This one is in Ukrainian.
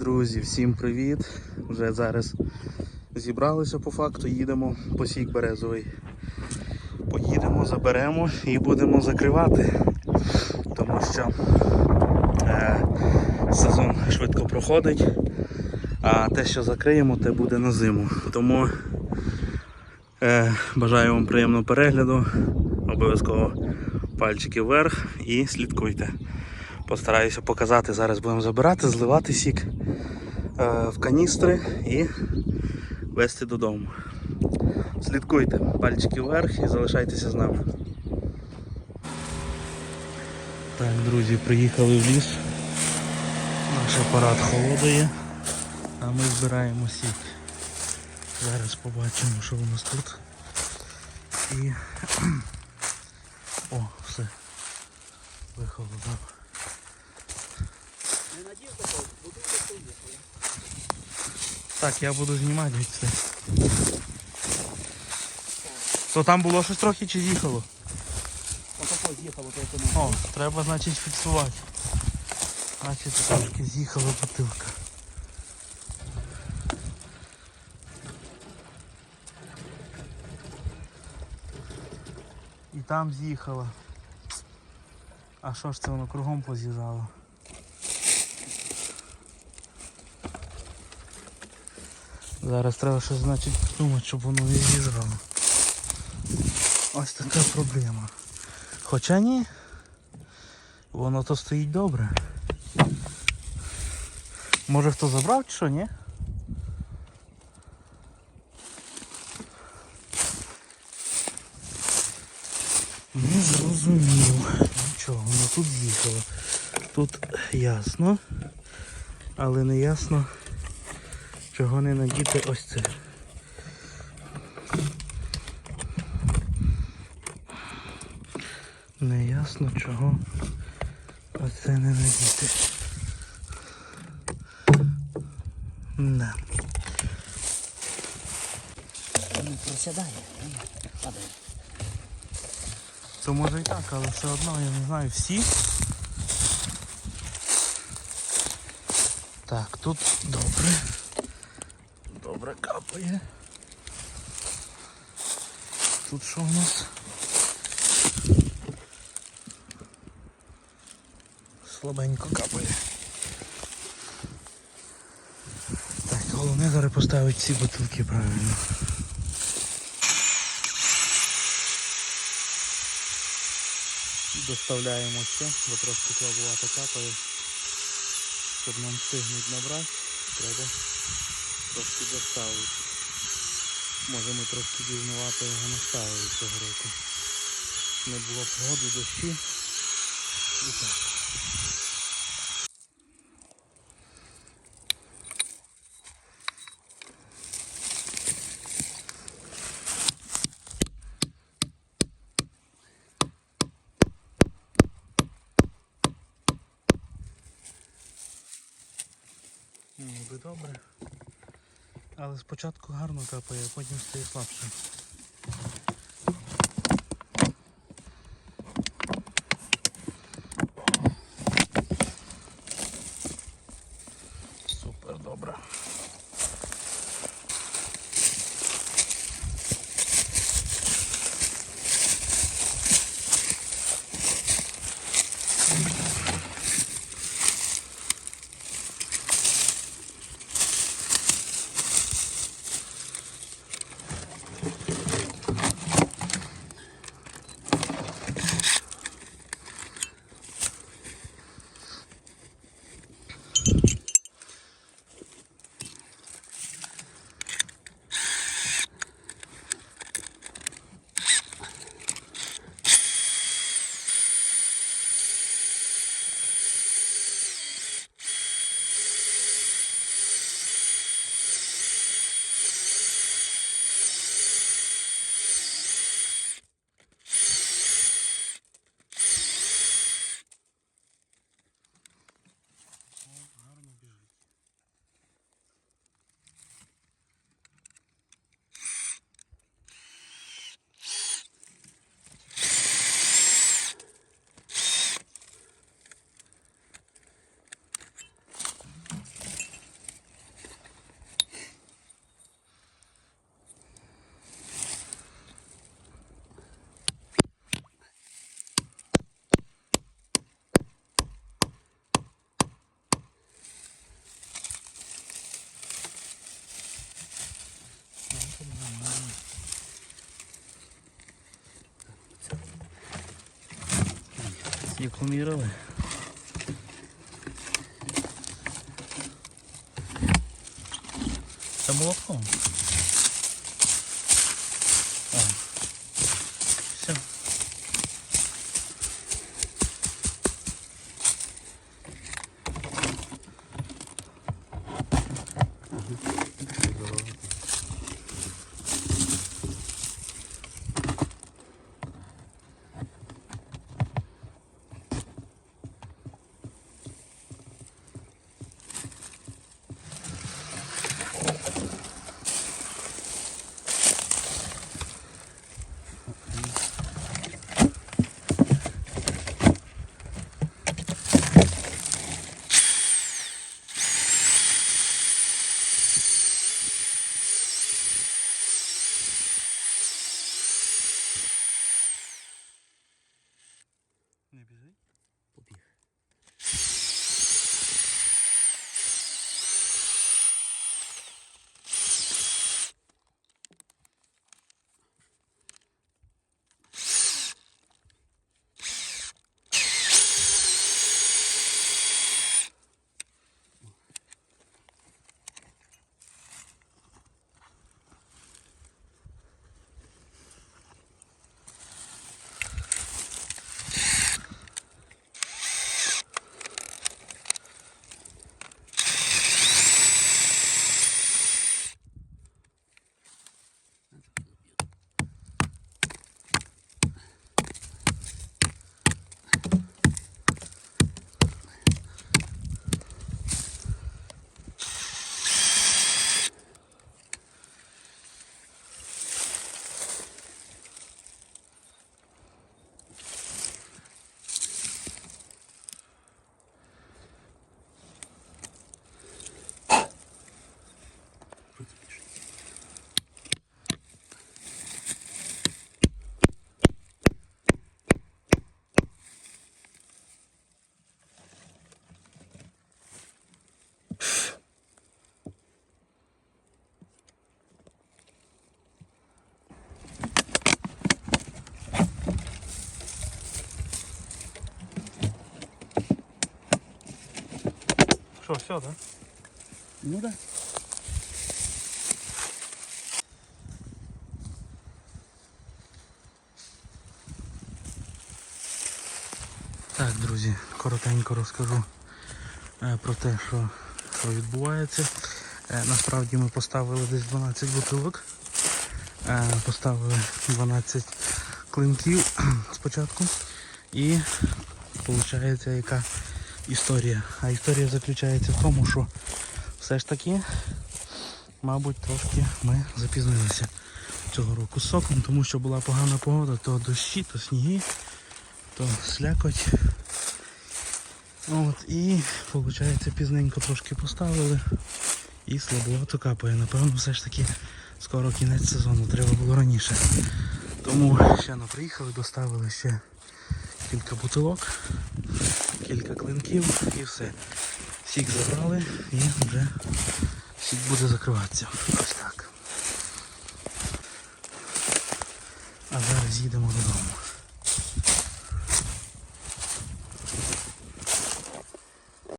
Друзі, всім привіт! Вже зараз зібралися по факту, їдемо по сік березовий. Поїдемо, заберемо і будемо закривати, тому що е, сезон швидко проходить, а те, що закриємо, те буде на зиму. Тому е, бажаю вам приємного перегляду. Обов'язково пальчики вверх і слідкуйте. Постараюся показати, зараз будемо забирати, зливати сік е, в каністри і вести додому. Слідкуйте, пальчики вверх і залишайтеся з нами. Так, друзі, приїхали в ліс. Наш апарат холодає, а ми збираємо сік. Зараз побачимо, що у нас тут. І... О, все. Вихолодав. Так, я буду знімати це. То там було щось трохи чи з'їхало? Отако з'їхало, то як воно. О, треба, значить, фіксувати. Значить, трошки з'їхала бутилка. І там з'їхала. А що ж це воно кругом поз'їжджало? Зараз треба щось значить придумати, щоб воно не з'їжджало. Ось така проблема. Хоча ні, воно то стоїть добре. Може хто забрав чи що, ні? Не зрозумів. Нічого, воно тут з'їхало. Тут ясно, але не ясно, чого не надіти ось це. Не ясно чого оце не надіти. Не. Не просядає. Падає. То може і так, але все одно я не знаю всі. Так, тут добре. Добре капає. Тут що у нас? Слабенько капає. Так, головне зараз поставити ці бутилки правильно. Доставляємо ще, бо трошки слабувато капає. Щоб нам встигнуть набрати, треба трошки доставити. Може ми трошки пізнувато його наставили цього року. Не було погоди, дощі. І так. Ніби добре. Але спочатку гарно капає, а потім стає слабше. Супер добре. Яку мірили. Це молоко. Все, так? Ну да. Так, друзі, коротенько розкажу е, про те, що, що відбувається. Е, Насправді ми поставили десь 12 бутилок. Е, Поставили 12 клинків спочатку. І виходить яка історія. А історія заключається в тому, що все ж таки, мабуть, трошки ми запізнилися цього року з соком, тому що була погана погода, то дощі, то сніги то слякоть. От, і виходить пізненько трошки поставили і слабовато капає. Напевно, все ж таки скоро кінець сезону, треба було раніше. Тому ще не приїхали, доставили ще кілька бутилок, кілька клинків і все. Сік забрали і вже сік буде закриватися. Ось так. А зараз їдемо додому.